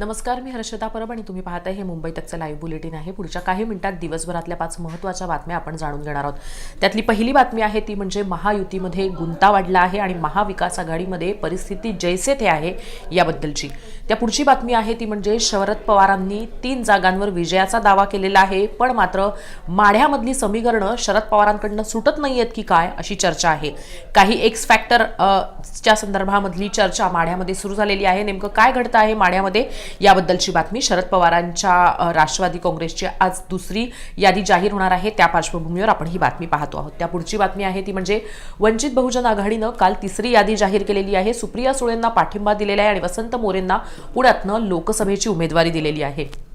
नमस्कार मी हर्षदा परब आणि तुम्ही पाहताय हे मुंबई तकचं लाईव्ह बुलेटिन आहे. पुढच्या काही मिनिटात दिवसभरातल्या पाच महत्त्वाच्या बातम्या आपण जाणून घेणार आहोत. त्यातली पहिली बातमी आहे ती म्हणजे महायुतीमध्ये गुंता वाढला आहे आणि महाविकास आघाडीमध्ये परिस्थिती जैसे थे आहे याबद्दलची. त्या पुढची बातमी आहे ती म्हणजे शरद पवारांनी तीन जागांवर विजयाचा दावा केलेला आहे पण मात्र माढ्यामधली समीकरणं शरद पवारांकडनं सुटत नाही आहेत की काय अशी चर्चा आहे. काही एक्स फॅक्टर च्या संदर्भामधली चर्चा माढ्यामध्ये सुरू झालेली आहे. नेमकं काय घडतं आहे माढ्यामध्ये? याबद्दलची बातमी शरद पवारांच्या राष्ट्रवादी काँग्रेसची आज दुसरी यादी जाहीर होणार आहे. त्या पार्श्वभूमीवर आपण ही बातमी पाहतो आहोत. त्या पुढची बातमी आहे ती म्हणजे वंचित बहुजन आघाडीनं काल तिसरी यादी जाहीर केलेली आहे. सुप्रिया सुळेंना पाठिंबा दिलेला आहे आणि वसंत मोरेंना पुण्यातनं लोकसभेची उमेदवारी दिलेली आहे.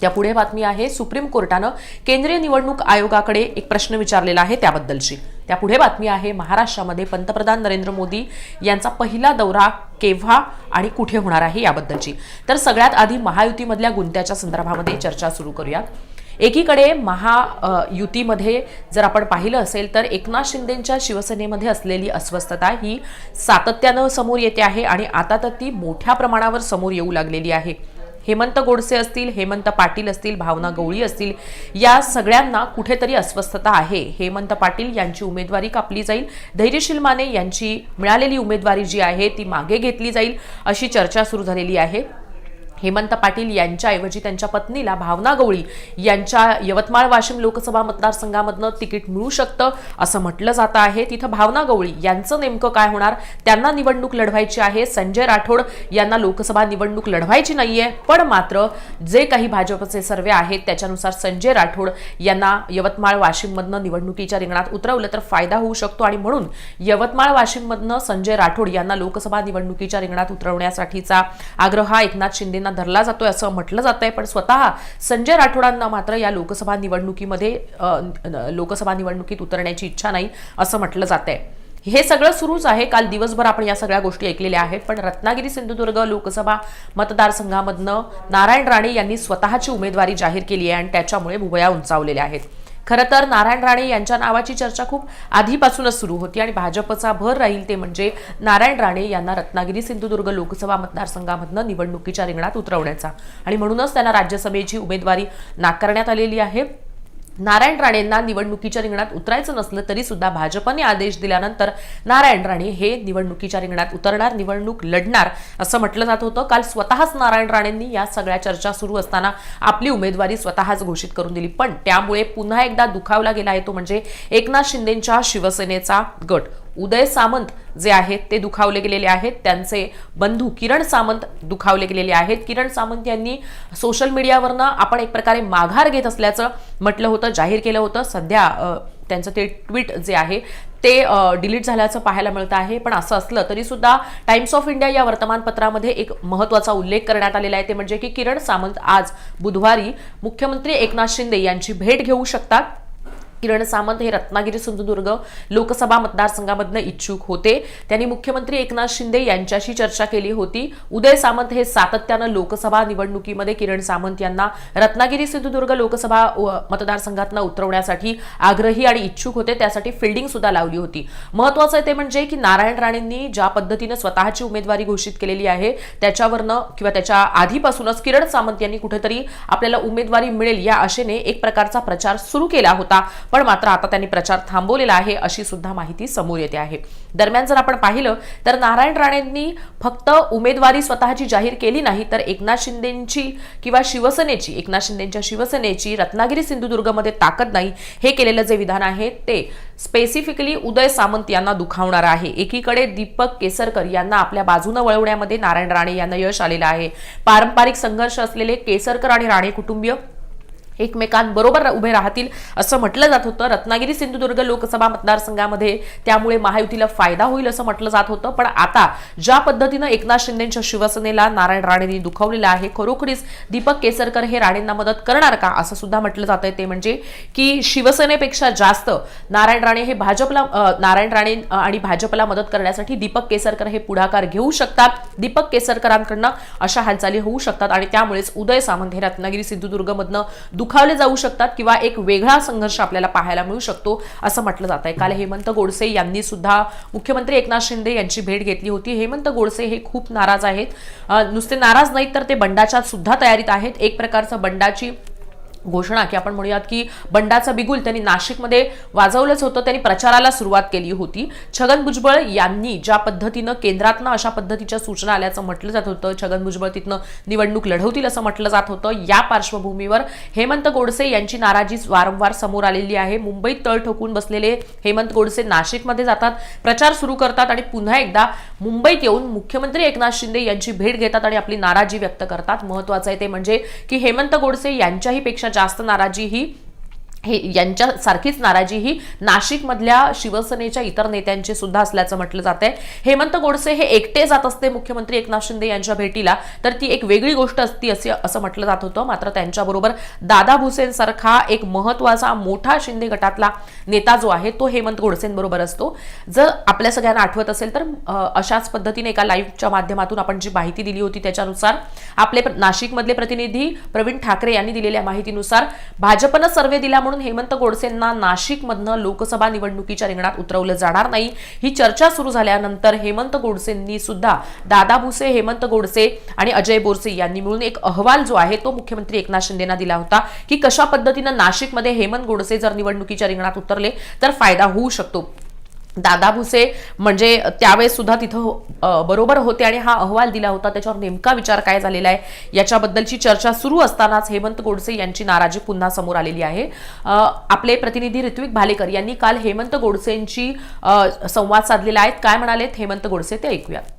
त्या पुढे बातमी आहे सुप्रीम कोर्टानं केंद्रीय निवडणूक आयोगाकडे एक प्रश्न विचारलेला आहे त्याबद्दलची. त्या पुढे बातमी आहे महाराष्ट्रामध्ये पंतप्रधान नरेंद्र मोदी यांचा पहिला दौरा केव्हा आणि कुठे होणार आहे याबद्दलची. तर सगळ्यात आधी महायुतीमधल्या गुंत्याच्या संदर्भामध्ये चर्चा सुरू करूयात. एकीकडे महा युतीमध्ये जर आपण पाहिलं असेल तर एकनाथ शिंदेच्या शिवसेनेमध्ये असलेली अस्वस्थता ही सातत्यानं समोर येते आहे आणि आता तर ती मोठ्या प्रमाणावर समोर येऊ लागलेली आहे. हेमंत गोडसे असतील हेमंत पाटील असतील भावना गवळी असतील या सगळ्यांना कुठेतरी अस्वस्थता आहे. हेमंत पाटील यांची उमेदवारी कापली जाईल. धैर्यशील माने यांची मिळालेली उमेदवारी जी आहे ती मागे घेतली जाईल अशी चर्चा सुरू झालेली आहे. हेमंत पाटील यांच्याऐवजी त्यांच्या पत्नीला भावना गवळी यांच्या यवतमाळ वाशिम लोकसभा मतदारसंघामधनं तिकीट मिळू शकतं असं म्हटलं जातं आहे. तिथं भावना गवळी यांचं नेमकं काय होणार? त्यांना निवडणूक लढवायची आहे. संजय राठोड यांना लोकसभा निवडणूक लढवायची नाहीये. पण मात्र जे काही भाजपचे सर्वे आहेत त्याच्यानुसार संजय राठोड यांना यवतमाळ वाशिममधनं निवडणुकीच्या रिंगणात उतरवलं तर फायदा होऊ शकतो. आणि म्हणून यवतमाळ वाशिममधनं संजय राठोड यांना लोकसभा निवडणुकीच्या रिंगणात उतरवण्यासाठीचा आग्रह हा एकनाथ शिंदेना धरला जातोय असं म्हटलं जात आहे पण स्वतः संजय राठोडांना मात्र या लोकसभा निवडणुकीमध्ये लोकसभा निवडणुकीत उतरण्याची इच्छा नाही असं म्हटलं जात आहे हे सगळं सुरूच आहे. काल दिवसभर आपण या सगळ्या गोष्टी ऐकलेल्या आहेत. पण रत्नागिरी सिंधुदुर्ग लोकसभा मतदारसंघामधनं नारायण राणे यांनी स्वतःची उमेदवारी जाहीर केली आहे आणि त्याच्यामुळे भुवया उंचावलेल्या आहेत. खरं तर नारायण राणे यांच्या नावाची चर्चा खूप आधीपासूनच सुरू होती आणि भाजपचा भर राहील ते म्हणजे नारायण राणे यांना रत्नागिरी सिंधुदुर्ग लोकसभा मतदारसंघामधनं निवडणुकीच्या रिंगणात उतरवण्याचा. आणि म्हणूनच त्यांना राज्यसभेची उमेदवारी नाकारण्यात आलेली आहे. नारायण राणेंना निवडणुकीच्या रिंगणात उतरायचं नसलं तरी सुद्धा भाजपने आदेश दिल्यानंतर नारायण राणे हे निवडणुकीच्या रिंगणात उतरणार निवडणूक लढणार असं म्हटलं जात होतं. काल स्वतःच नारायण राणेंनी या सगळ्या चर्चा सुरू असताना आपली उमेदवारी स्वतःच घोषित करून दिली. पण त्यामुळे पुन्हा एकदा दुखावला गेला आहे तो म्हणजे एकनाथ शिंदेच्या शिवसेनेचा गट. उदय सामंत जे आहेत ते दुखावले गेलेले आहेत. त्यांचे बंधू किरण सामंत दुखावले गेलेले आहेत. किरण सामंत यांनी सोशल मीडियावरनं आपण एक प्रकारे माघार घेत असल्याचं म्हटलं होतं जाहीर केलं होतं. सध्या त्यांचं ते ट्विट जे आहे ते डिलीट झाल्याचं पाहायला मिळतं आहे. पण असं असलं तरी सुद्धा टाइम्स ऑफ इंडिया या वर्तमानपत्रामध्ये एक महत्त्वाचा उल्लेख करण्यात आलेला आहे. ते म्हणजे की किरण सामंत आज बुधवारी मुख्यमंत्री एकनाथ शिंदे यांची भेट घेऊ शकतात. किरण सामंत हे रत्नागिरी सिंधुदुर्ग लोकसभा मतदारसंघामधनं इच्छुक होते. त्यांनी मुख्यमंत्री एकनाथ शिंदे यांच्याशी चर्चा केली होती. उदय सामंत हे सातत्यानं लोकसभा निवडणुकीमध्ये किरण सामंत यांना रत्नागिरी सिंधुदुर्ग लोकसभा व मतदारसंघातनं उतरवण्यासाठी आग्रही आणि इच्छुक होते. त्यासाठी फिल्डिंग सुद्धा लावली होती. महत्वाचं आहे ते म्हणजे की नारायण राणेंनी ज्या पद्धतीनं स्वतःची उमेदवारी घोषित केलेली आहे त्याच्यावरनं किंवा त्याच्या आधीपासूनच किरण सामंत यांनी कुठेतरी आपल्याला उमेदवारी मिळेल या आशेने एक प्रकारचा प्रचार सुरू केला होता. पण मात्र आता त्यांनी प्रचार थांबवलेला आहे अशी सुद्धा माहिती समोर येते आहे. दरम्यान जर आपण पाहिलं तर नारायण राणेंनी फक्त उमेदवारी स्वतःची जाहीर केली नाही तर एकनाथ शिंदेची किंवा शिवसेनेची एकनाथ शिंदेच्या शिवसेनेची रत्नागिरी सिंधुदुर्गमध्ये ताकद नाही. हे केलेलं जे विधान आहे ते स्पेसिफिकली उदय सामंत यांना दुखावणार आहे. एकीकडे दीपक केसरकर यांना आपल्या बाजूनं वळवण्यामध्ये नारायण राणे यांना यश आलेलं आहे. पारंपरिक संघर्ष असलेले केसरकर आणि राणे कुटुंबीय एकमेकांबरोबर उभे राहतील असं म्हटलं जात होतं. रत्नागिरी सिंधुदुर्ग लोकसभा मतदारसंघामध्ये त्यामुळे महायुतीला फायदा होईल असं म्हटलं जात होतं. पण आता ज्या पद्धतीनं एकनाथ शिंदेच्या शिवसेनेला नारायण राणेंनी दुखावलेलं आहे खरोखरीच दीपक केसरकर हे राणेंना मदत करणार का असं सुद्धा म्हटलं जात आहे ते म्हणजे की शिवसेनेपेक्षा जास्त नारायण राणे हे भाजपला नारायण राणे आणि भाजपला मदत करण्यासाठी दीपक केसरकर हे पुढाकार घेऊ शकतात. दीपक केसरकरांकडनं अशा हालचाली होऊ शकतात आणि त्यामुळेच उदय सामंत हे रत्नागिरी सिंधुदुर्गमधनं दुखावले जाऊ शकतात किंवा एक वेगळा संघर्ष आपल्याला पाहायला मिळू शकतो असं म्हटलं जात आहे काल हेमंत गोडसे यांनी सुद्धा मुख्यमंत्री एकनाथ शिंदे यांची भेट घेतली होती. हेमंत गोडसे हे खूप नाराज आहेत. नुसते नाराज नाहीत तर ते बंडाच्या सुद्धा तयारीत आहेत. एक प्रकारचं बंडाची घोषणा की आपण म्हणूयात की बंडाचा बिगुल त्यांनी नाशिकमध्ये वाजवलंच होतं. त्यांनी प्रचाराला सुरुवात केली होती. छगन भुजबळ यांनी ज्या पद्धतीनं केंद्रातनं अशा पद्धतीच्या सूचना आल्याचं म्हटलं जात होतं छगन भुजबळ तिथनं निवडणूक लढवतील असं म्हटलं जात होतं. या पार्श्वभूमीवर हेमंत गोडसे यांची नाराजी वारंवार समोर आलेली आहे. मुंबईत तळ ठोकून बसलेले हेमंत गोडसे नाशिकमध्ये जातात प्रचार सुरू करतात आणि पुन्हा एकदा मुंबईत येऊन मुख्यमंत्री एकनाथ शिंदे यांची भेट घेतात आणि आपली नाराजी व्यक्त करतात. महत्वाचं आहे ते म्हणजे की हेमंत गोडसे यांच्याही पेक्षा जास्त नाराजी ही हे यांच्यासारखीच नाराजी ही नाशिकमधल्या शिवसेनेच्या इतर नेत्यांची सुद्धा असल्याचं म्हटलं जात आहे. हेमंत गोडसे हे एकटे जात असते मुख्यमंत्री एकनाथ शिंदे यांच्या भेटीला तर ती एक वेगळी गोष्ट असती असे असं म्हटलं जात होतं. मात्र त्यांच्याबरोबर दादा भुसेनसारखा एक महत्त्वाचा मोठा शिंदे गटातला नेता जो आहे तो हेमंत गोडसेंबरोबर असतो. जर आपल्या सगळ्यांना आठवत असेल तर अशाच पद्धतीने एका लाईव्हच्या माध्यमातून आपण जी माहिती दिली होती त्याच्यानुसार आपले नाशिकमधले प्रतिनिधी प्रवीण ठाकरे यांनी दिलेल्या माहितीनुसार भाजपनं सर्वे दिला म्हणून हेमंत गोडसेंना नाशिकमधनं लोकसभा निवडणुकीच्या रिंगणात उतरवलं जाणार नाही. ही चर्चा सुरू झाल्यानंतर हेमंत गोडसेंनी सुद्धा दादा भुसे हेमंत गोडसे आणि अजय बोरसे यांनी मिळून एक अहवाल जो आहे तो मुख्यमंत्री एकनाथ शिंदेना दिला होता की कशा पद्धतीनं नाशिकमध्ये हेमंत गोडसे जर निवडणुकीच्या रिंगणात उतरले तर फायदा होऊ शकतो. दादा भुसे म्हणजे त्यावेळेस सुद्धा तिथं बरोबर होते आणि हा अहवाल दिला होता. त्याच्यावर नेमका विचार काय झालेला आहे? याच्याबद्दलची चर्चा सुरू असतानाच हेमंत गोडसे यांची नाराजी पुन्हा समोर आलेली आहे. आपले प्रतिनिधी ऋत्विक भालेकर यांनी काल हेमंत गोडसेंची संवाद साधलेला आहेत काय म्हणालेत हेमंत गोडसे ते ऐकूयात.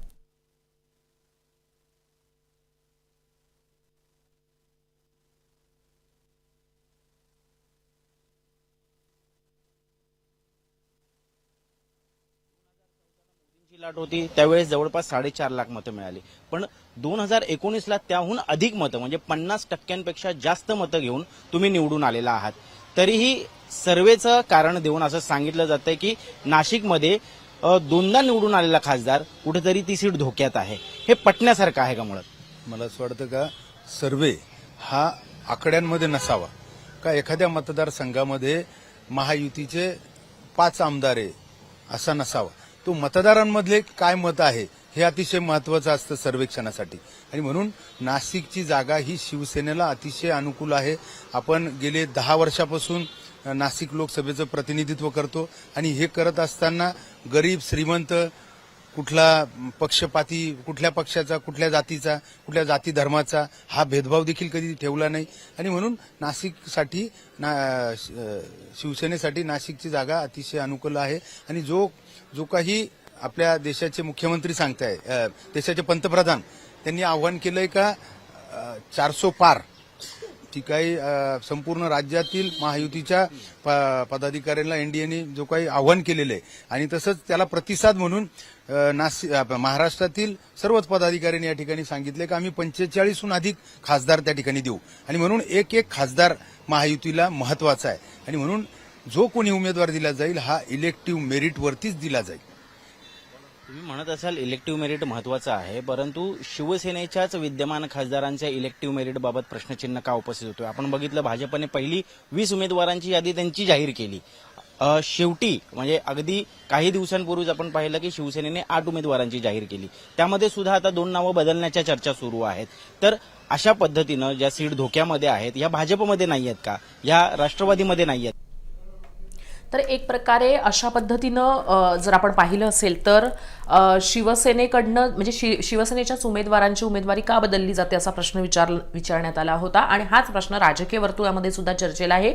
जी लाट होती त्यावेळेस जवळपास साडेचार लाख मतं मिळाली. पण दोन हजार एकोणीसला त्याहून अधिक मतं म्हणजे पन्नास टक्क्यांपेक्षा जास्त मतं घेऊन तुम्ही निवडून आलेला आहात. तरीही सर्वेचं कारण देऊन असं सांगितलं जातंय की नाशिकमध्ये दोनदा निवडून आलेला खासदार कुठेतरी ती सीट धोक्यात आहे. हे पटण्यासारखं आहे का मुळात? मला असं वाटतं का सर्वे हा आकड्यांमध्ये नसावा. का एखाद्या मतदारसंघामध्ये महायुतीचे पाच आमदार आहे असा नसावा. तो मतदारांमधले काय मत आहे हे अतिशय महत्वाचं असतं सर्वेक्षणासाठी. आणि म्हणून नाशिकची जागा ही शिवसेनेला अतिशय अनुकूल आहे. आपण गेले दहा वर्षापासून नाशिक लोकसभेचं प्रतिनिधित्व करतो आणि हे करत असताना गरीब श्रीमंत कुठला पक्षपाती कुठल्या पक्षाचा कुठल्या जातीचा कुठल्या जाती धर्माचा हा भेदभाव देखील कधी ठेवला नाही. आणि म्हणून नाशिकसाठी ना शिवसेनेसाठी नाशिकची जागा अतिशय अनुकूल आहे. आणि जो जो काही आपल्या देशाचे मुख्यमंत्री सांगताय देशाचे पंतप्रधान त्यांनी आव्हान केलंय का? चारसो पार. ती काही संपूर्ण राज्यातील महायुतीच्या प- पदाधिकाऱ्यांना एनडीएने जो काही आव्हान केलेलं आहे. आणि तसंच त्याला प्रतिसाद म्हणून नाशिक महाराष्ट्रातील सर्वच पदाधिकाऱ्यांनी या ठिकाणी सांगितले की आम्ही पंचेचाळीसहून अधिक खासदार त्या ठिकाणी देऊ. आणि म्हणून एक एक खासदार महायुतीला महत्त्वाचा आहे. आणि म्हणून जो कोणी उमेदवार दिला जाईल हा इलेक्टिव्ह मेरिटवरतीच दिला जाईल. तुम्ही म्हणत असाल इलेक्टिव्ह मेरिट महत्वाचं आहे परंतु शिवसेनेच्याच विद्यमान खासदारांच्या इलेक्टिव्ह मेरिट बाबत प्रश्नचिन्ह का उपस्थित होतोय? आपण बघितलं भाजपने पहिली वीस उमेदवारांची यादी त्यांची जाहीर केली. शेवटी म्हणजे अगदी काही दिवसांपूर्वीच आपण पाहिलं की शिवसेनेने आठ उमेदवारांची जाहीर केली. त्यामध्ये सुद्धा आता दोन नावं बदलण्याच्या चर्चा सुरू आहेत. तर अशा पद्धतीनं ज्या सीट धोक्यामध्ये आहेत या भाजपमध्ये नाही आहेत का? या राष्ट्रवादीमध्ये नाही आहेत तर एक प्रकारे अशा पद्धतीनं जर आपण पाहिलं असेल तर शिवसेनेकडनं म्हणजे शि शिवसेनेच्याच उमेदवारांची उमेदवारी का बदलली जाते असा प्रश्न विचार विचारण्यात आला होता. आणि हाच प्रश्न राजकीय वर्तुळामध्ये सुद्धा चर्चेला आहे.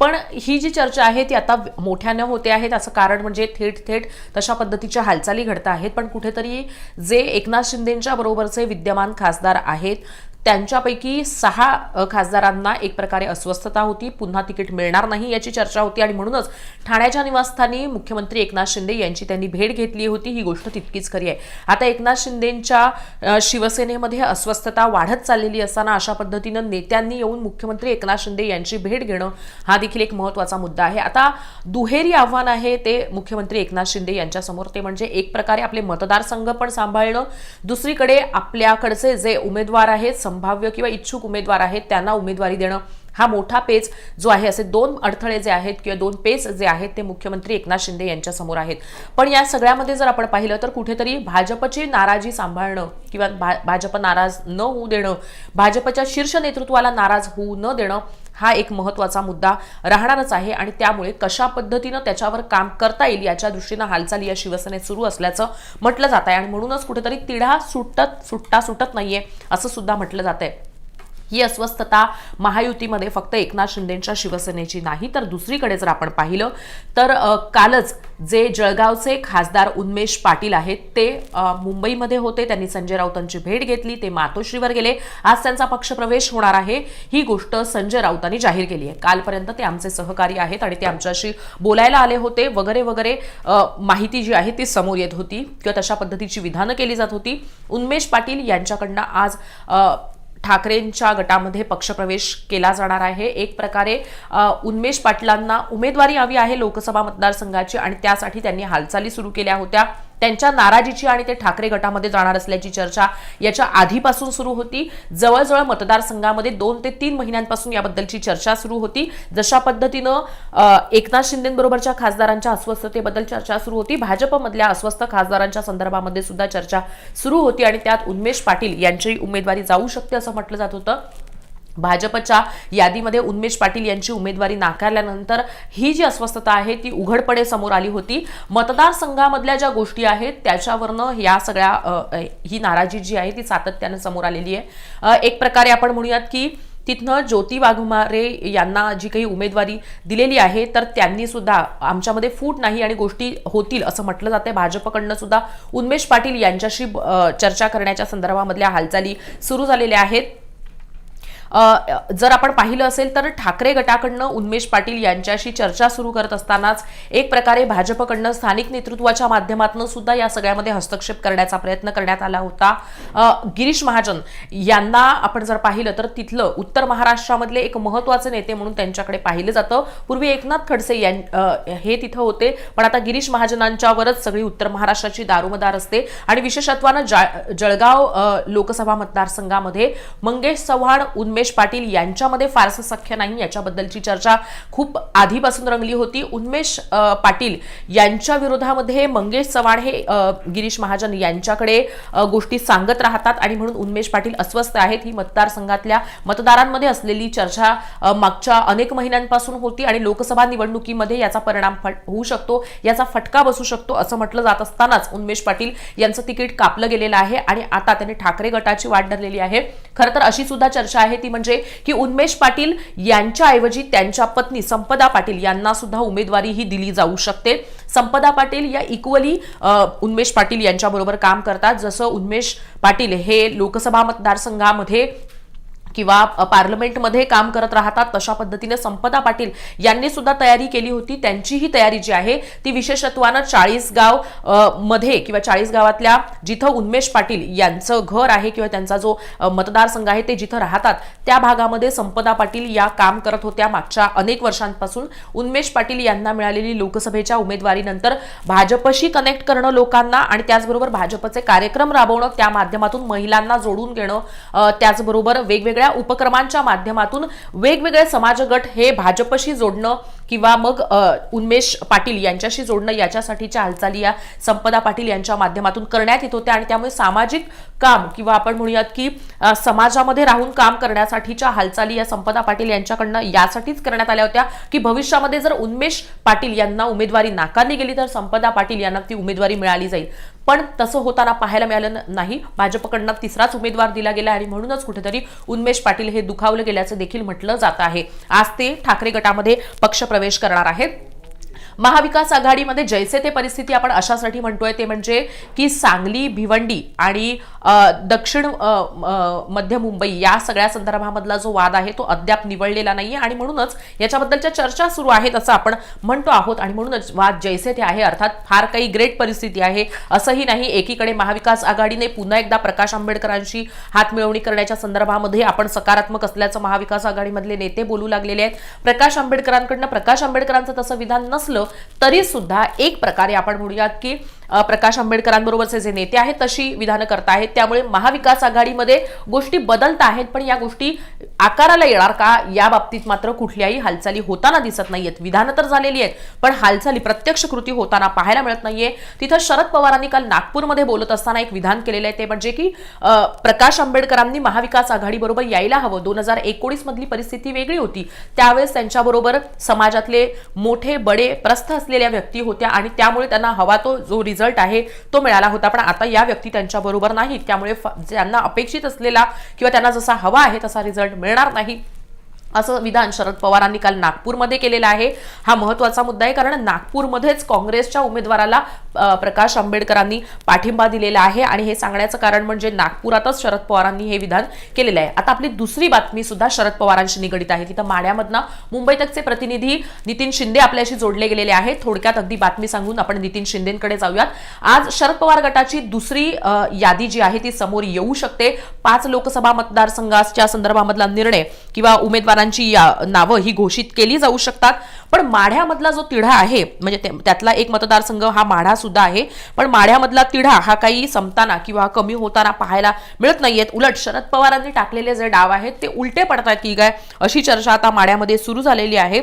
पण ही जी चर्चा आहे ती आता मोठ्यानं होते आहेत असं कारण म्हणजे थेट थेट तशा पद्धतीच्या हालचाली घडत आहेत. पण कुठेतरी जे एकनाथ शिंदेच्या बरोबरचे विद्यमान खासदार आहेत त्यांच्यापैकी सहा खासदारांना एक प्रकारे अस्वस्थता होती. पुन्हा तिकीट मिळणार नाही याची चर्चा होती आणि म्हणूनच ठाण्याच्या निवासस्थानी मुख्यमंत्री एकनाथ शिंदे यांची त्यांनी भेट घेतली होती. ही गोष्ट तितकीच खरी आहे. आता एकनाथ शिंदेंच्या शिवसेनेमध्ये अस्वस्थता वाढत चाललेली असताना अशा पद्धतीनं नेत्यांनी येऊन मुख्यमंत्री एकनाथ शिंदे यांची भेट घेणं हा देखील एक महत्त्वाचा मुद्दा आहे. आता दुहेरी आव्हान आहे ते मुख्यमंत्री एकनाथ शिंदे यांच्यासमोर. ते म्हणजे एक प्रकारे आपले मतदारसंघ पण सांभाळणं. दुसरीकडे आपल्याकडचे जे उमेदवार आहेत संभाव्य किंवा इच्छुक उमेदवार आहेत त्यांना उमेदवारी देणं हा मोठा पेच जो आहे. असे दोन अडथळे जे आहेत किंवा दोन पेच जे आहेत ते मुख्यमंत्री एकनाथ शिंदे यांच्यासमोर आहेत. पण या सगळ्यामध्ये जर आपण पाहिलं तर कुठेतरी भाजपची नाराजी सांभाळणं किंवा भा- भाजप नाराज न होऊ देणं भाजपच्या शीर्ष नेतृत्वाला नाराज होऊ न देणं हा एक महत्त्वाचा मुद्दा राहणारच आहे आणि त्यामुळे कशा पद्धतीनं त्याच्यावर काम करता येईल याच्या दृष्टीनं हालचाली या शिवसेनेत सुरू असल्याचं म्हटलं जात आहे आणि म्हणूनच कुठेतरी तिढा सुटत सुट्टा सुटत नाहीये असं सुद्धा म्हटलं जात आहे ही अस्वस्थता महायुतीमध्ये फक्त एकनाथ शिंदेंच्या शिवसेनेची नाही. तर दुसरीकडे जर आपण पाहिलं तर कालच जे जळगावचे खासदार उन्मेष पाटील आहेत ते मुंबईमध्ये होते. त्यांनी संजय राऊतांची भेट घेतली. ते मातोश्रीवर गेले. आज त्यांचा पक्षप्रवेश होणार आहे. ही गोष्ट संजय राऊतांनी जाहीर केली आहे. कालपर्यंत ते आमचे सहकारी आहेत आणि ते आमच्याशी बोलायला आले होते. वगैरे वगैरे माहिती जी आहे ती समोर येत होती किंवा तशा पद्धतीची विधानं केली जात होती. उन्मेष पाटील यांच्याकडनं आज ठाकरेंच्या गटामध्ये पक्षप्रवेश केला जाणार आहे. एक प्रकारे उन्मेष पाटलांना उमेदवारी हवी आहे लोकसभा मतदारसंघाची आणि त्यासाठी त्यांनी हालचाली सुरू केल्या होत्या. त्यांच्या नाराजीची आणि ते ठाकरे गटामध्ये जाणार असल्याची चर्चा याच्या आधीपासून सुरू होती. जवळजवळ मतदारसंघामध्ये दोन ते तीन महिन्यांपासून याबद्दलची चर्चा सुरू होती. जशा पद्धतीनं एकनाथ शिंदेबरोबरच्या खासदारांच्या अस्वस्थतेबद्दल चर्चा सुरू होती. भाजपमधल्या अस्वस्थ खासदारांच्या संदर्भामध्ये सुद्धा चर्चा सुरू होती आणि त्यात उन्मेष पाटील यांची उमेदवारी जाऊ शकते असं म्हटलं जात होतं. भाजपच्या यादीमध्ये उन्मेष पाटील यांची उमेदवारी नाकारल्यानंतर ही जी अस्वस्थता आहे ती उघडपणे समोर आली होती. मतदारसंघामधल्या ज्या गोष्टी आहेत त्याच्यावरनं या सगळ्या ही नाराजी जी आहे ती सातत्यानं समोर आलेली आहे. एक प्रकारे आपण म्हणूयात की तिथनं ज्योती वाघमारे यांना जी काही उमेदवारी दिलेली आहे तर त्यांनी सुद्धा आमच्यामध्ये फूट नाही आणि गोष्टी होतील असं म्हटलं जाते भाजपकडनं सुद्धा उन्मेष पाटील यांच्याशी चर्चा करण्याच्या संदर्भामधल्या हालचाली सुरू झालेल्या आहेत. जर आपण पाहिलं असेल तर ठाकरे गटाकडनं उन्मेष पाटील यांच्याशी चर्चा सुरू करत असतानाच एक प्रकारे भाजपकडनं स्थानिक नेतृत्वाच्या माध्यमातून सुद्धा या सगळ्यामध्ये हस्तक्षेप करण्याचा प्रयत्न करण्यात आला होता. गिरीश महाजन यांना आपण जर पाहिलं तर तिथलं उत्तर महाराष्ट्रामधले एक महत्त्वाचे नेते म्हणून त्यांच्याकडे पाहिलं जातं. पूर्वी एकनाथ खडसे यां हे तिथं होते. पण आता गिरीश महाजनांच्यावरच सगळी उत्तर महाराष्ट्राची दारोमदार असते. आणि विशेषत्वानं जळगाव लोकसभा मतदारसंघामध्ये मंगेश चव्हाण उन्मेष पाटील यांच्यामध्ये फारसं सख्य नाही याच्याबद्दलची चर्चा खूप आधीपासून रंगली होती. उन्मेष पाटील यांच्या विरोधामध्ये मंगेश चव्हाण हे गिरीश महाजन यांच्याकडे गोष्टी सांगत राहतात आणि म्हणून उन्मेष पाटील अस्वस्थ आहेत. ही मतदारसंघातल्या मतदारांमध्ये असलेली चर्चा मागच्या अनेक महिन्यांपासून होती आणि लोकसभा निवडणुकीमध्ये याचा परिणाम फट- होऊ शकतो याचा फटका बसू शकतो असं म्हटलं जात असतानाच उन्मेष पाटील यांचं तिकीट कापलं गेलेलं आहे आणि आता त्यांनी ठाकरे गटाची वाट धरलेली आहे. खरं तर अशी सुद्धा चर्चा आहे ती म्हणजे की उन्मेश पाटील यांच्याऐवजी त्यांच्या पत्नी संपदा पाटील यांना सुद्धा उमेदवारी ही दिली जाऊ शकते. संपदा पाटील या इक्वली उन्मेश पाटील यांच्याबरोबर काम करतात. जसं उन्मेश पाटील हे लोकसभा मतदारसंघामध्ये किंवा पार्लमेंटमध्ये काम करत राहतात तशा पद्धतीने संपदा पाटील यांनी सुद्धा तयारी केली होती. त्यांचीही तयारी जी आहे ती विशेषत्वानं चाळीसगावमध्ये किंवा चाळीस गावातल्या जिथं उन्मेष पाटील यांचं घर आहे किंवा त्यांचा जो मतदारसंघ आहे ते जिथं राहतात त्या भागामध्ये संपदा पाटील या काम करत होत्या. मागच्या अनेक वर्षांपासून उन्मेष पाटील यांना मिळालेली लोकसभेच्या उमेदवारीनंतर भाजपशी कनेक्ट करणं लोकांना आणि त्याचबरोबर भाजपचे कार्यक्रम राबवणं त्या माध्यमातून महिलांना जोडून घेणं त्याचबरोबर वेगवेगळ्या उपक्रमांच्या माध्यमातून वेगवेगळे समाजगट हे भाजपशी जोडणं किंवा मग उन्मेष पाटील यांच्याशी जोडणं याच्यासाठीच्या हालचाली या संपदा पाटील यांच्या माध्यमातून करण्यात येत होत्या आणि त्यामुळे सामाजिक काम किंवा आपण म्हणूयात की समाजामध्ये राहून काम करण्यासाठीच्या हालचाली या संपदा पाटील यांच्याकडनं यासाठीच करण्यात आल्या होत्या की भविष्यामध्ये जर उन्मेष पाटील यांना उमेदवारी नाकारली गेली तर संपदा पाटील यांना ती उमेदवारी मिळाली जाईल. पण तसं होताना पाहायला मिळालं नाही. भाजपकडनं तिसराच उमेदवार दिला गेला आणि म्हणूनच कुठेतरी उन्मेष पाटील हे दुखावलं गेल्याचं देखील म्हटलं जात आहे. आज ते ठाकरे गटामध्ये पक्षप्रवेश करणार आहेत. महाविकास आघाडीमध्ये जैसे ते परिस्थिती आपण अशासाठी म्हणतोय ते म्हणजे की सांगली भिवंडी आणि दक्षिण मध्य मुंबई या सगळ्या संदर्भामधला जो वाद आहे तो अद्याप निवडलेला नाहीये आणि म्हणूनच याच्याबद्दलच्या चर्चा सुरू आहेत असं आपण म्हणतो आहोत आणि म्हणूनच वाद जैसे ते आहे अर्थात फार काही ग्रेट परिस्थिती आहे असंही नाही. एकीकडे महाविकास आघाडीने पुन्हा एकदा प्रकाश आंबेडकरांशी हात मिळवणी करण्याच्या संदर्भामध्ये आपण सकारात्मक असल्याचं महाविकास आघाडीमधले नेते बोलू लागलेले आहेत. प्रकाश आंबेडकरांकडनं प्रकाश आंबेडकरांचं तसं विधान नसलं तरी सुद्धा एक प्रकारे आपण म्हणूयात की प्रकाश आंबेडकरांबरोबरचे जे नेते आहेत तशी विधानं करतायत त्यामुळे महाविकास आघाडीमध्ये गोष्टी बदलत आहेत पण या गोष्टी आकाराला येणार का? या बाबतीत मात्र कुठल्याही हालचाली होताना दिसत नाहीयेत. विधानं तर झालेली आहेत पण हालचाली प्रत्यक्ष कृती होताना पाहायला मिळत नाहीये. तिथं शरद पवारांनी काल नागपूरमध्ये बोलत असताना एक विधान केलेलं आहे ते म्हणजे की प्रकाश आंबेडकरांनी महाविकास आघाडीबरोबर यायला हवं. दोन हजार एकोणीस मधली परिस्थिती वेगळी होती. त्यावेळेस त्यांच्याबरोबर समाजातले मोठे बडे प्रस्थ असलेल्या व्यक्ती होत्या आणि त्यामुळे त्यांना हवा तो जो रिझल्ट आहे तो मिळाला होता. पण आता या व्यक्ती त्यांच्या बरोबर नाहीत. त्यामुळे ज्यांना अपेक्षित असलेला किंवा त्यांना जसा हवा आहे तसा रिझल्ट मिळणार नाही असं विधान शरद पवारांनी काल नागपूरमध्ये केलेलं आहे. हा महत्त्वाचा मुद्दा आहे कारण नागपूरमध्येच काँग्रेसच्या उमेदवाराला प्रकाश आंबेडकरांनी पाठिंबा दिलेला आहे आणि हे सांगण्याचं कारण म्हणजे नागपुरातच शरद पवारांनी हे विधान केलेलं आहे. आता आपली दुसरी बातमी सुद्धा शरद पवारांशी निगडीत आहे. तिथं माड्यामधनं मुंबई तकचे प्रतिनिधी नितीन शिंदे आपल्याशी जोडले गेलेले आहेत. थोडक्यात अगदी बातमी सांगून आपण नितीन शिंदेकडे जाऊयात. आज शरद पवार गटाची दुसरी यादी जी आहे ती समोर येऊ शकते. पाच लोकसभा मतदारसंघाच्या संदर्भामधला निर्णय किंवा उमेदवारांची या- नावं ही घोषित केली जाऊ शकतात. पण माढ्यामधला जो तिढा आहे म्हणजे ते- त्यातला एक मतदारसंघ हा माढा सुद्धा आहे. पण माढ्यामधला तिढा हा काही संपताना किंवा कमी होताना पाहायला मिळत नाहीयेत. उलट शरद पवारांनी टाकलेले जे डाव आहेत ते उलटे पडतात की काय? अशी चर्चा आता माढ्यामध्ये सुरू झालेली आहे.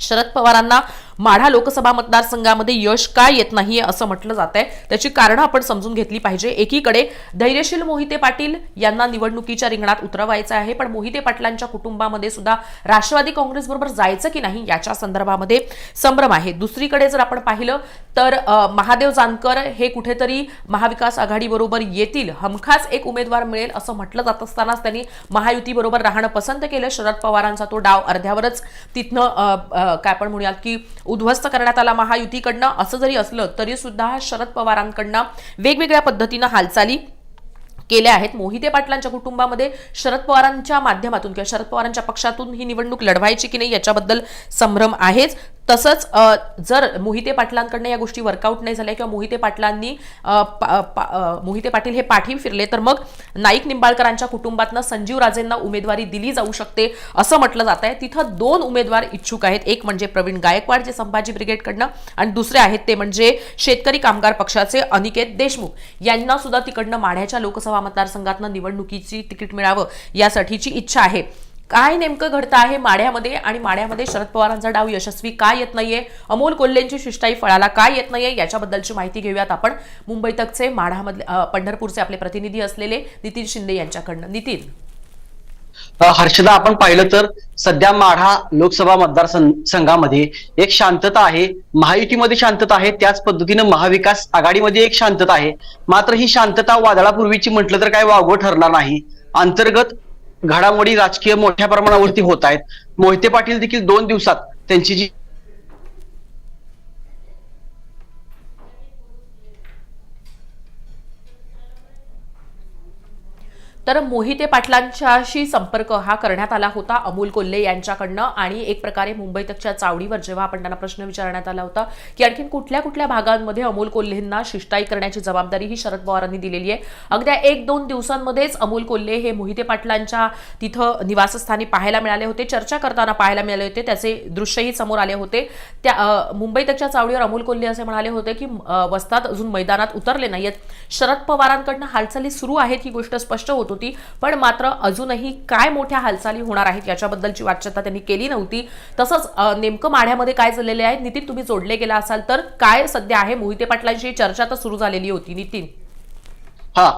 शरद पवारांना माढा लोकसभा मतदारसंघामध्ये यश काय येत नाहीये असं म्हटलं जात आहे त्याची कारणं आपण समजून घेतली पाहिजे. एकीकडे धैर्यशील मोहिते पाटील यांना निवडणुकीच्या रिंगणात उतरवायचं आहे पण मोहिते पाटलांच्या कुटुंबामध्ये सुद्धा राष्ट्रवादी काँग्रेस बरोबर जायचं की नाही याच्या संदर्भामध्ये संभ्रम आहे. दुसरीकडे जर आपण पाहिलं तर महादेव जानकर हे कुठेतरी महाविकास आघाडीबरोबर येतील हमखास एक उमेदवार मिळेल असं म्हटलं जात असतानाच त्यांनी महायुती बरोबर राहणं पसंत केलं. शरद पवारांचा तो डाव अर्ध्यावरच तिथनं काय आपण म्हणूयात की उद्ध्वस्त करण्यात आला महायुतीकडनं. असं जरी असलं तरी सुद्धा शरद पवारांकडनं वेगवेगळ्या पद्धतीनं हालचाली केल्या आहेत. मोहिते पाटलांच्या कुटुंबामध्ये शरद पवारांच्या माध्यमातून किंवा शरद पवारांच्या पक्षातून ही निवडणूक लढवायची की नाही याच्याबद्दल संभ्रम आहेच. तसंच जर मोहिते पाटलांकडनं या गोष्टी वर्कआउट नाही झाल्या किंवा मोहिते पाटलांनी पा- पा- मोहिते पाटील हे पाठी फिरले तर मग नाईक निंबाळकरांच्या कुटुंबातनं संजीव राजेंना उमेदवारी दिली जाऊ शकते असं म्हटलं जात आहे. तिथं दोन उमेदवार इच्छुक आहेत. एक म्हणजे प्रवीण गायकवाड जे संभाजी ब्रिगेडकडनं आणि दुसरे आहेत ते म्हणजे शेतकरी कामगार पक्षाचे अनिकेत देशमुख. यांना सुद्धा तिकडनं माढ्याच्या लोकसभा मतदारसंघातनं निवडणुकीची तिकीट मिळावं यासाठीची इच्छा आहे. काय नेमकं घडतं आहे माढ्यामध्ये? आणि माढ्यामध्ये शरद पवारांचा डाव यशस्वी का येत नाहीये? अमोल कोल्हेंची शिष्टाई फळाला काय येत नाहीये? याच्याबद्दलची माहिती घेऊयात आपण. मुंबई तकचे माढामधले पंढरपूरचे आपले प्रतिनिधी असलेले नितीन शिंदे यांच्याकडनं. नितीन. हर्षदा आपण पाहिलं तर सध्या माढा लोकसभा मतदारसं- संघामध्ये एक शांतता आहे. महायुतीमध्ये शांतता आहे. त्याच पद्धतीनं महाविकास आघाडीमध्ये एक शांतता आहे. मात्र ही शांतता वादळापूर्वीची म्हटलं तर काय वावगं ठरणार नाही. अंतर्गत घडामोडी राजकीय मोठ्या प्रमाणावरती होत आहेत. मोहिते पाटील देखील दोन दिवसात त्यांची जी तर मोहिते पाटलांच्याशी संपर्क हा करण्यात आला होता. अमोल कोल्हे यांच्याकडनं आणि एक प्रकारे मुंबई तकच्या चावडीवर जेव्हा आपण त्यांना प्रश्न विचारण्यात आला होता की आणखी कुठल्या कुठल्या भागांमध्ये अमोल कोल्हेंना शिष्टाई करण्याची जबाबदारी ही शरद पवारांनी दिलेली आहे. अगद्या एक दोन दिवसांमध्येच अमोल कोल्हे हे मोहिते पाटलांच्या तिथं निवासस्थानी पाहायला मिळाले होते. चर्चा करताना पाहायला मिळाले होते. त्याचे दृश्यही समोर आले होते. त्या मुंबई तकच्या चावडीवर अमोल कोल्हे असे म्हणाले होते की वस्तात अजून मैदानात उतरले नाहीयेत. शरद पवारांकडनं हालचाली सुरू आहेत ही गोष्ट स्पष्ट होतो. होती. पण मात्र अजूनही काय मोठ्या हालचाली होणार आहेत याच्याबद्दलची वाच्यता त्यांनी केली नव्हती. तसंच नेमकं माढ्यामध्ये काय चाललेले आहे? नितीन तुम्ही जोडले गेला असाल तर काय सध्या आहे? मोहिते पाटलांची चर्चा तर सुरू झालेली होती. नितीन. हा.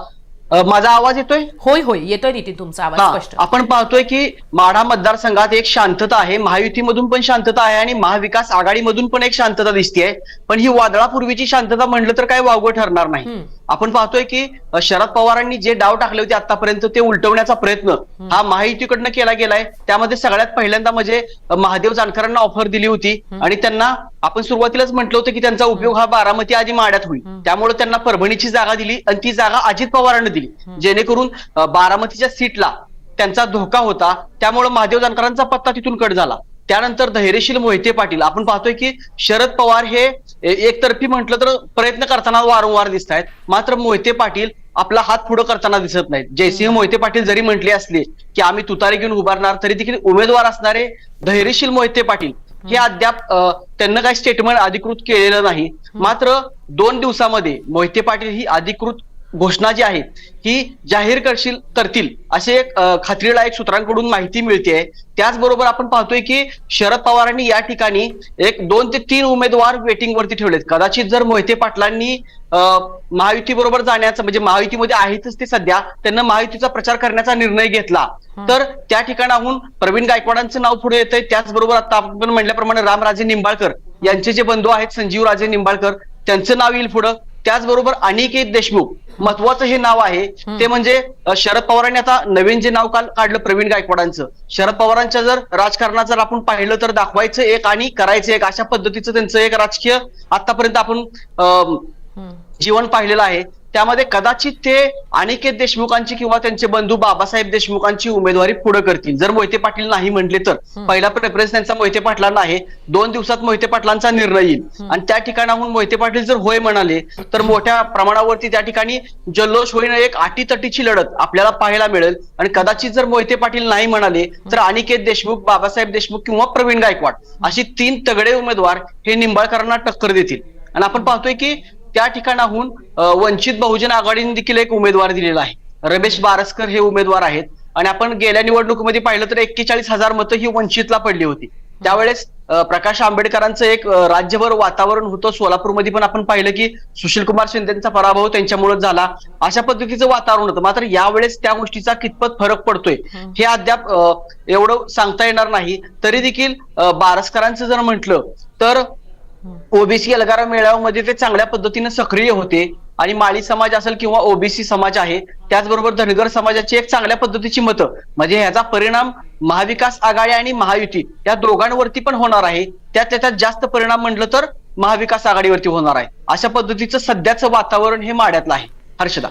माझा आवाज येतोय? होय होय. येतोय नितीन तुमचा आवाज स्पष्ट. आपण पाहतोय की माढा मतदारसंघात एक शांतता आहे. महायुतीमधून पण शांतता आहे आणि महाविकास आघाडीमधून पण एक शांतता दिसतेय. पण ही वादळापूर्वीची शांतता म्हणलं तर काय वावगं ठरणार नाही. आपण पाहतोय की शरद पवारांनी जे डाव टाकले होते आतापर्यंत ते उलटवण्याचा प्रयत्न हा महायुतीकडनं केला गेलाय. त्यामध्ये सगळ्यात पहिल्यांदा म्हणजे महादेव जानकरांना ऑफर दिली होती. आणि त्यांना आपण सुरुवातीलाच म्हटलं होतं की त्यांचा उपयोग हा बारामती आधी माड्यात होईल. त्यामुळे त्यांना परभणीची जागा दिली आणि ती जागा अजित पवारांना दिली. जेणेकरून बारामतीच्या सीटला त्यांचा धोका होता. त्यामुळे महादेव जानकरांचा पत्ता तिथून कट झाला. त्यानंतर धैर्यशील मोहिते पाटील. आपण पाहतोय की शरद पवार हे एकतर्फी म्हटलं तर प्रयत्न करताना वारंवार दिसत आहेत मात्र मोहिते पाटील आपला हात पुढे करताना दिसत नाहीत. जयसिंह मोहिते पाटील जरी म्हटले असले की आम्ही तुतारी घेऊन उभारणार तरी देखील उमेदवार असणारे धैर्यशील मोहिते पाटील हे अद्याप त्यांना काही स्टेटमेंट अधिकृत केलेलं नाही. मात्र दोन दिवसामध्ये मोहिते पाटील ही अधिकृत घोषणा जी आहे ही जाहीर करशील करतील असे एक खात्रीलायक सूत्रांकडून माहिती मिळते. त्याचबरोबर आपण पाहतोय की शरद पवारांनी या ठिकाणी एक दोन ते तीन उमेदवार वेटिंग वरती ठेवलेत. कदाचित जर मोहिते पाटलांनी महायुती बरोबर जाण्याचा म्हणजे महायुतीमध्ये आहेतच ते सध्या त्यांना महायुतीचा प्रचार करण्याचा निर्णय घेतला. तर त्या ठिकाणाहून प्रवीण गायकवाडांचं नाव पुढे येतंय. त्याचबरोबर आता आपण म्हणल्याप्रमाणे रामराजे निंबाळकर यांचे जे बंधू आहेत संजीव राजे निंबाळकर त्यांचं नाव येईल पुढं. त्याचबरोबर अनिकेत देशमुख महत्वाचं हे नाव आहे. ते म्हणजे शरद पवारांनी आता नवीन जे नाव काल काढलं प्रवीण गायकवाडांचं. शरद पवारांच्या जर राजकारणात जर आपण पाहिलं तर दाखवायचं एक आणि करायचं एक अशा पद्धतीचं त्यांचं एक राजकीय आतापर्यंत आपण जीवन पाहिलेलं आहे. त्यामध्ये कदाचित ते अनिकेत देशमुखांची किंवा त्यांचे बंधू बाबासाहेब देशमुखांची उमेदवारी पुढे करतील. जर मोहिते पाटील नाही म्हटले तर. पहिला प्रेफरन्स त्यांचा मोहिते पाटलांना आहे. दोन दिवसात मोहिते पाटलांचा निर्णय येईल. आणि त्या ठिकाणाहून मोहिते पाटील जर होय म्हणाले तर मोठ्या प्रमाणावरती त्या ठिकाणी जल्लोष होईन एक अटीतटीची लढत आपल्याला पाहायला मिळेल. आणि कदाचित जर मोहिते पाटील नाही म्हणाले तर अनिकेत देशमुख बाबासाहेब देशमुख किंवा प्रवीण गायकवाड अशी तीन तगडे उमेदवार हे निंबाळकरांना टक्कर देतील. आणि आपण पाहतोय की त्या ठिकाणाहून वंचित बहुजन आघाडीने देखील एक उमेदवार दिलेला आहे. रमेश बारसकर हे उमेदवार आहेत. आणि आपण गेल्या निवडणुकीमध्ये पाहिलं तर एक्केचाळीस हजार मतं ही वंचितला पडली होती. त्यावेळेस प्रकाश आंबेडकरांचं एक राज्यभर वातावरण होतं. सोलापूरमध्ये पण आपण पाहिलं की सुशील कुमार शिंदेचा पराभव त्यांच्यामुळे झाला. अशा पद्धतीचं वातावरण होतं. मात्र यावेळेस त्या गोष्टीचा कितपत फरक पडतोय हे अद्याप एवढं सांगता येणार नाही. तरी देखील बारसकरांचं जर म्हटलं तर ओबीसी एल्गार मेळाव्यामध्ये ते चांगल्या पद्धतीने सक्रिय होते. आणि माळी समाज असेल किंवा ओबीसी समाज आहे त्याचबरोबर धनगर समाजाची एक चांगल्या पद्धतीची मतं. म्हणजे ह्याचा परिणाम महाविकास आघाडी आणि महायुती या दोघांवरती पण होणार आहे. त्यात त्याच्यात जास्त परिणाम म्हटलं तर महाविकास आघाडीवरती होणार आहे. अशा पद्धतीचं सध्याचं वातावरण हे माड्यातलं आहे. हर्षदा.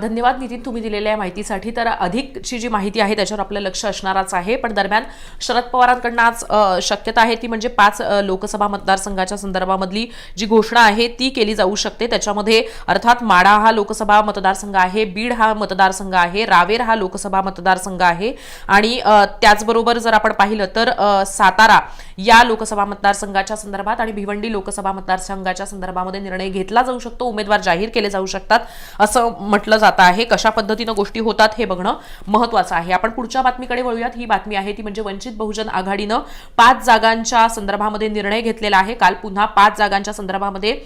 धन्यवाद नितीन तुम्ही दिलेल्या या माहितीसाठी. तर अधिकची जी माहिती आहे त्याच्यावर आपलं लक्ष असणारच आहे. पण दरम्यान शरद पवारांकडनं आज शक्यता आहे ती म्हणजे पाच लोकसभा मतदारसंघाच्या संदर्भामधली जी घोषणा आहे ती केली जाऊ शकते. त्याच्यामध्ये अर्थात माढा हा लोकसभा मतदारसंघ आहे बीड हा मतदारसंघ आहे रावेर हा लोकसभा मतदारसंघ आहे. आणि त्याचबरोबर जर आपण पाहिलं तर सातारा या लोकसभा मतदारसंघाच्या संदर्भात आणि भिवंडी लोकसभा मतदारसंघाच्या संदर्भामध्ये निर्णय घेतला जाऊ शकतो. उमेदवार जाहीर केले जाऊ शकतात असं म्हटलं जात आहे कशा पद्धतीनं गोष्टी होतात हे बघणं महत्वाचं आहे. आपण पुढच्या बातमीकडे वळूयात. ही बातमी आहे ती म्हणजे वंचित बहुजन आघाडीनं पाच जागांच्या संदर्भामध्ये निर्णय घेतलेला आहे. काल पुन्हा पाच जागांच्या संदर्भामध्ये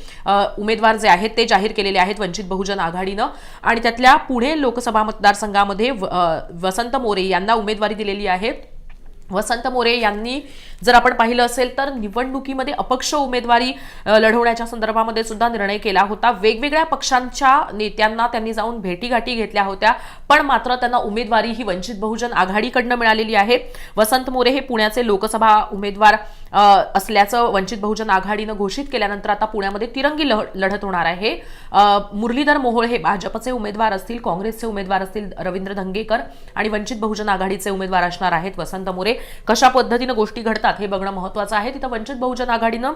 उमेदवार जे आहेत ते जाहीर केलेले आहेत वंचित बहुजन आघाडीनं. आणि त्यातल्या पुणे लोकसभा मतदारसंघामध्ये व- वसंत मोरे यांना उमेदवारी दिलेली आहे. वसंत मोरे यांनी जर आपण पाहिलं असेल तर निवडणुकीमध्ये अपक्ष उमेदवारी लढवण्याच्या संदर्भामध्ये सुद्धा निर्णय केला होता. वेगवेगळ्या पक्षांच्या नेत्यांना त्यांनी जाऊन भेटीगाठी घेतल्या होत्या पण मात्र त्यांना उमेदवारी ही वंचित बहुजन आघाडीकडनं मिळालेली आहे. वसंत मोरे हे पुण्याचे लोकसभा उमेदवार असल्याचं वंचित बहुजन आघाडीनं घोषित केल्यानंतर आता पुण्यामध्ये तिरंगी लढत होणार आहे. मुरलीधर मोहोळ हे भाजपचे उमेदवार असतील काँग्रेसचे उमेदवार असतील रवींद्र धंगेकर आणि वंचित बहुजन आघाडीचे उमेदवार असणार आहेत वसंत मोरे. कशा पद्धतीनं गोष्टी घडतात हे बघणं महत्वाचं आहे. तिथं वंचित बहुजन आघाडीनं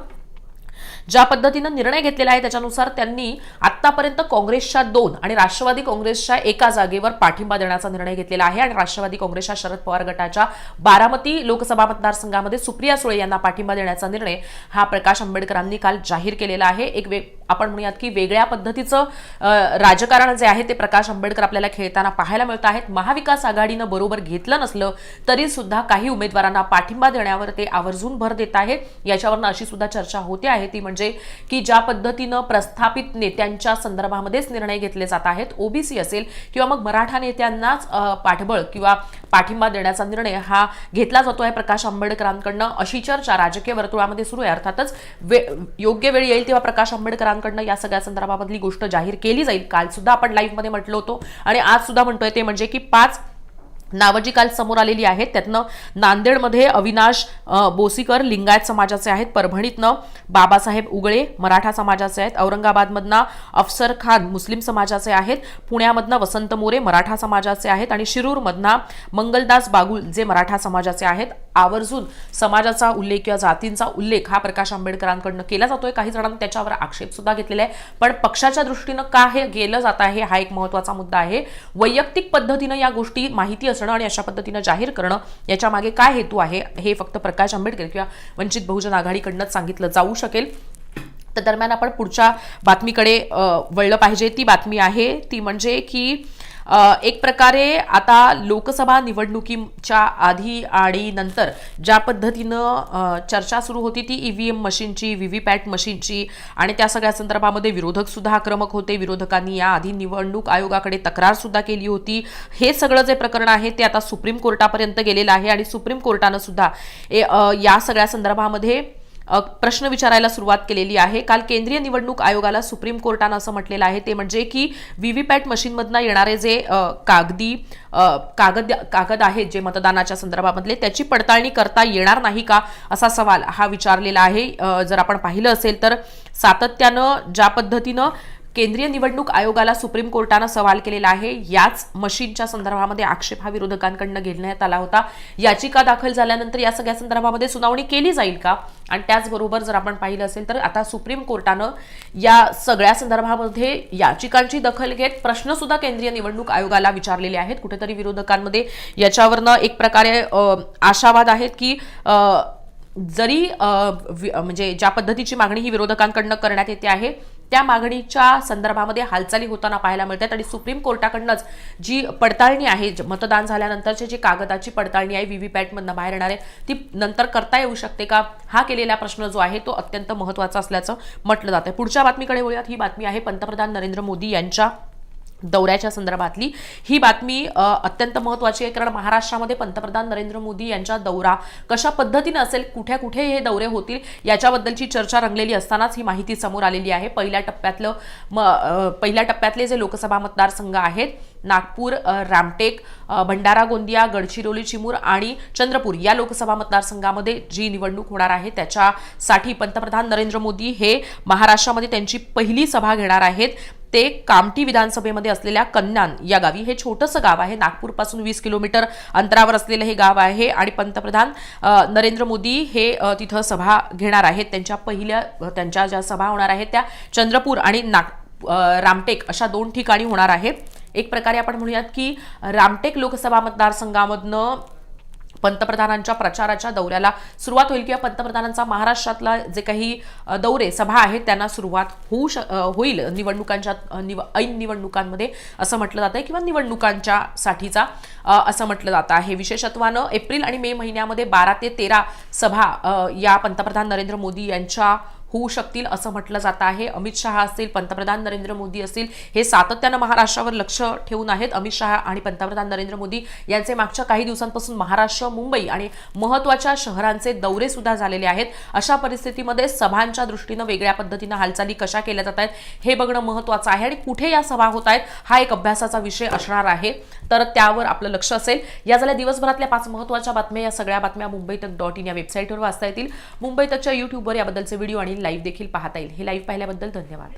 ज्या पद्धतीनं निर्णय घेतलेला आहे त्याच्यानुसार त्यांनी आतापर्यंत काँग्रेसच्या दोन आणि राष्ट्रवादी काँग्रेसच्या एका जागेवर पाठिंबा देण्याचा निर्णय घेतलेला आहे आणि राष्ट्रवादी काँग्रेसच्या शरद पवार गटाच्या बारामती लोकसभा मतदारसंघामध्ये सुप्रिया सुळे यांना पाठिंबा देण्याचा निर्णय हा प्रकाश आंबेडकरांनी काल जाहीर केलेला आहे. एक वेग आपण म्हणूयात की वेगळ्या पद्धतीचं राजकारण जे आहे ते प्रकाश आंबेडकर आपल्याला खेळताना पाहायला मिळत आहेत. महाविकास आघाडीनं बरोबर घेतलं नसलं तरी सुद्धा काही उमेदवारांना पाठिंबा देण्यावर ते आवर्जून भर देत आहेत. याच्यावरनं अशी सुद्धा चर्चा होते आहे. ती म्हणजे म्हणजे की ज्या पद्धतीनं प्रस्थापित नेत्यांच्या संदर्भामध्येच निर्णय घेतले जात आहेत ओबीसी असेल किंवा मग मराठा नेत्यांनाच पाठबळ किंवा पाठिंबा देण्याचा निर्णय हा घेतला जातो आहे प्रकाश आंबेडकरांकडनं. अशी चर्चा राजकीय वर्तुळामध्ये सुरू आहे. अर्थातच वे योग्य वेळ येईल तेव्हा प्रकाश आंबेडकरांकडनं या सगळ्या संदर्भामधली गोष्ट जाहीर केली जाईल. काल सुद्धा आपण लाईव्हमध्ये म्हटलो म्हटलं होतो आणि आज सुद्धा म्हणतोय ते म्हणजे की पाच नावं जी काल समोर आलेली आहेत त्यातनं नांदेडमध्ये अविनाश बोसीकर लिंगायत समाजाचे आहेत. परभणीतनं बाबासाहेब उगळे मराठा समाजाचे आहेत. औरंगाबादमधनं अफसर खान मुस्लिम समाजाचे आहेत. पुण्यामधनं वसंत मोरे मराठा समाजाचे आहेत. आणि शिरूरमधनं मंगलदास बागुल जे मराठा समाजाचे आहेत. आवर्जून समाजाचा उल्लेख किंवा जातींचा उल्लेख हा प्रकाश आंबेडकरांकडनं केला जातोय. काही जणांनी त्याच्यावर आक्षेप सुद्धा घेतलेला आहे. पण पक्षाच्या दृष्टीनं का हे गेलं जात आहे हा एक महत्त्वाचा मुद्दा आहे. वैयक्तिक पद्धतीनं या गोष्टी माहिती असणं आणि अशा पद्धतीनं जाहीर करणं याच्या मागे काय हेतू आहे हे फक्त प्रकाश आंबेडकर किंवा वंचित बहुजन आघाडीकडनंच सांगितलं जाऊ शकेल. तर दरम्यान आपण पुढच्या बातमीकडे वळलं पाहिजे. ती बातमी आहे ती म्हणजे की एक प्रकारे आता लोकसभा निवडणुकीच्या आधी आणि नंतर ज्या पद्धतीनं चर्चा सुरू होती ती ई व्ही एम मशीनची व्ही वी पॅट मशीनची आणि त्या सगळ्या संदर्भामध्ये विरोधक सुद्धा आक्रमक होते. विरोधकांनी या आधी निवडणूक आयोगाकडे तक्रार सुद्धा केली होती. हे सगळं जे प्रकरण आहे ते आता सुप्रीम कोर्टापर्यंत गेलेलं आहे आणि सुप्रीम कोर्टानं सुद्धा ए, या सगळ्या संदर्भामध्ये प्रश्न विचारायला सुरुवात केलेली आहे. काल केंद्रीय निवडणूक आयोगाला सुप्रीम कोर्टानं असं म्हटलेलं आहे. ते म्हणजे की व्हीव्हीपॅट मशीनमधनं येणारे जे कागदी कागद कागद आहेत जे मतदानाच्या संदर्भामधले त्याची पडताळणी करता येणार नाही का असा सवाल हा विचारलेला आहे. जर आपण पाहिलं असेल तर सातत्यानं ज्या पद्धतीनं केंद्रीय निवडणूक आयोगाला सुप्रीम कोर्टानं सवाल केलेला आहे. याच मशीनच्या संदर्भामध्ये आक्षेप हा विरोधकांकडनं घेण्यात आला होता. याचिका दाखल झाल्यानंतर या सगळ्या संदर्भामध्ये सुनावणी केली जाईल का? आणि त्याचबरोबर जर आपण पाहिलं असेल तर आता सुप्रीम कोर्टानं या सगळ्या संदर्भामध्ये याचिकांची दखल घेत प्रश्नसुद्धा केंद्रीय निवडणूक आयोगाला विचारलेले आहेत. कुठेतरी विरोधकांमध्ये याच्यावरनं एक प्रकारे आशावाद आहेत की जरी वि- म्हणजे ज्या पद्धतीची मागणी ही विरोधकांकडनं करण्यात येते आहे त्या मागणीच्या संदर्भामध्ये हालचाली होताना पाहायला मिळतात आणि सुप्रीम कोर्टाकडनंच जी पडताळणी आहे ज- मतदान झाल्यानंतरची जी कागदाची पडताळणी आहे व्हीव्हीपॅटमधनं बाहेर येणार आहे ती नंतर करता येऊ शकते का? हा केलेला प्रश्न जो आहे तो अत्यंत महत्त्वाचा असल्याचं म्हटलं जातं पुढच्या बातमीकडे वळूयात. ही बातमी आहे पंतप्रधान नरेंद्र मोदी यांच्या दौऱ्याच्या संदर्भातली. ही बातमी अत्यंत महत्वाची आहे कारण महाराष्ट्रामध्ये पंतप्रधान नरेंद्र मोदी यांचा दौरा कशा पद्धतीनं असेल कुठे कुठे हे दौरे होतील याच्याबद्दलची चर्चा रंगलेली असतानाच ही माहिती समोर आलेली आहे. पहिल्या टप्प्यातलं म पहिल्या टप्प्यातले जे लोकसभा मतदारसंघ आहेत नागपूर रामटेक भंडारा गोंदिया गडचिरोली चिमूर आणि चंद्रपूर या लोकसभा मतदारसंघामध्ये जी निवडणूक होणार आहे त्याच्यासाठी पंतप्रधान नरेंद्र मोदी हे महाराष्ट्रामध्ये त्यांची पहिली सभा घेणार आहेत. ते कामठी विधानसभेमध्ये असलेल्या कन्यान या गावी. हे छोटंसं गाव आहे. नागपूरपासून वीस किलोमीटर अंतरावर असलेलं हे गाव आहे आणि पंतप्रधान नरेंद्र मोदी हे तिथं सभा घेणार आहेत. त्यांच्या पहिल्या त्यांच्या ज्या सभा होणार आहेत त्या चंद्रपूर आणि नाग रामटेक अशा दोन ठिकाणी होणार आहेत एक प्रकारे आपण म्हणूयात की रामटेक लोकसभा मतदारसंघामधनं पंतप्रधानांच्या प्रचाराच्या दौऱ्याला सुरुवात होईल किंवा पंतप्रधानांचा महाराष्ट्रातला जे काही दौरे सभा आहेत त्यांना सुरुवात होऊ श होईल निवडणुकांच्या निव ऐन निवडणुकांमध्ये असं म्हटलं जातं आहे किंवा निवडणुकांच्या साठीचा असं म्हटलं जातं आहे. विशेषत्वानं एप्रिल आणि मे महिन्यामध्ये बारा ते तेरा सभा या पंतप्रधान नरेंद्र मोदी यांच्या होऊ शकतील असं म्हटलं जात आहे. अमित शहा असतील पंतप्रधान नरेंद्र मोदी असतील हे सातत्यानं महाराष्ट्रावर लक्ष ठेवून आहेत. अमित शहा आणि पंतप्रधान नरेंद्र मोदी यांचे मागच्या काही दिवसांपासून महाराष्ट्र मुंबई आणि महत्त्वाच्या शहरांचे दौरे सुद्धा झालेले आहेत. अशा परिस्थितीमध्ये सभांच्या दृष्टीनं वेगळ्या पद्धतीनं हालचाली कशा केल्या जात आहेत हे बघणं महत्वाचं आहे आणि कुठे या सभा होत आहेत हा एक अभ्यासाचा विषय असणार आहे. तर त्यावर आपलं लक्ष असेल. या झाल्या दिवसभरातल्या पाच महत्त्वाच्या बातम्या या सगळ्या बातम्या मुंबई तक डॉट इन या वेबसाईटवर वाचता येतील. मुंबई तकच्या युट्यूबवर याबद्दलचे व्हिडिओ आणि लाईव्ह देखील पाहता येईल. हे लाईव्ह पाहिल्याबद्दल धन्यवाद.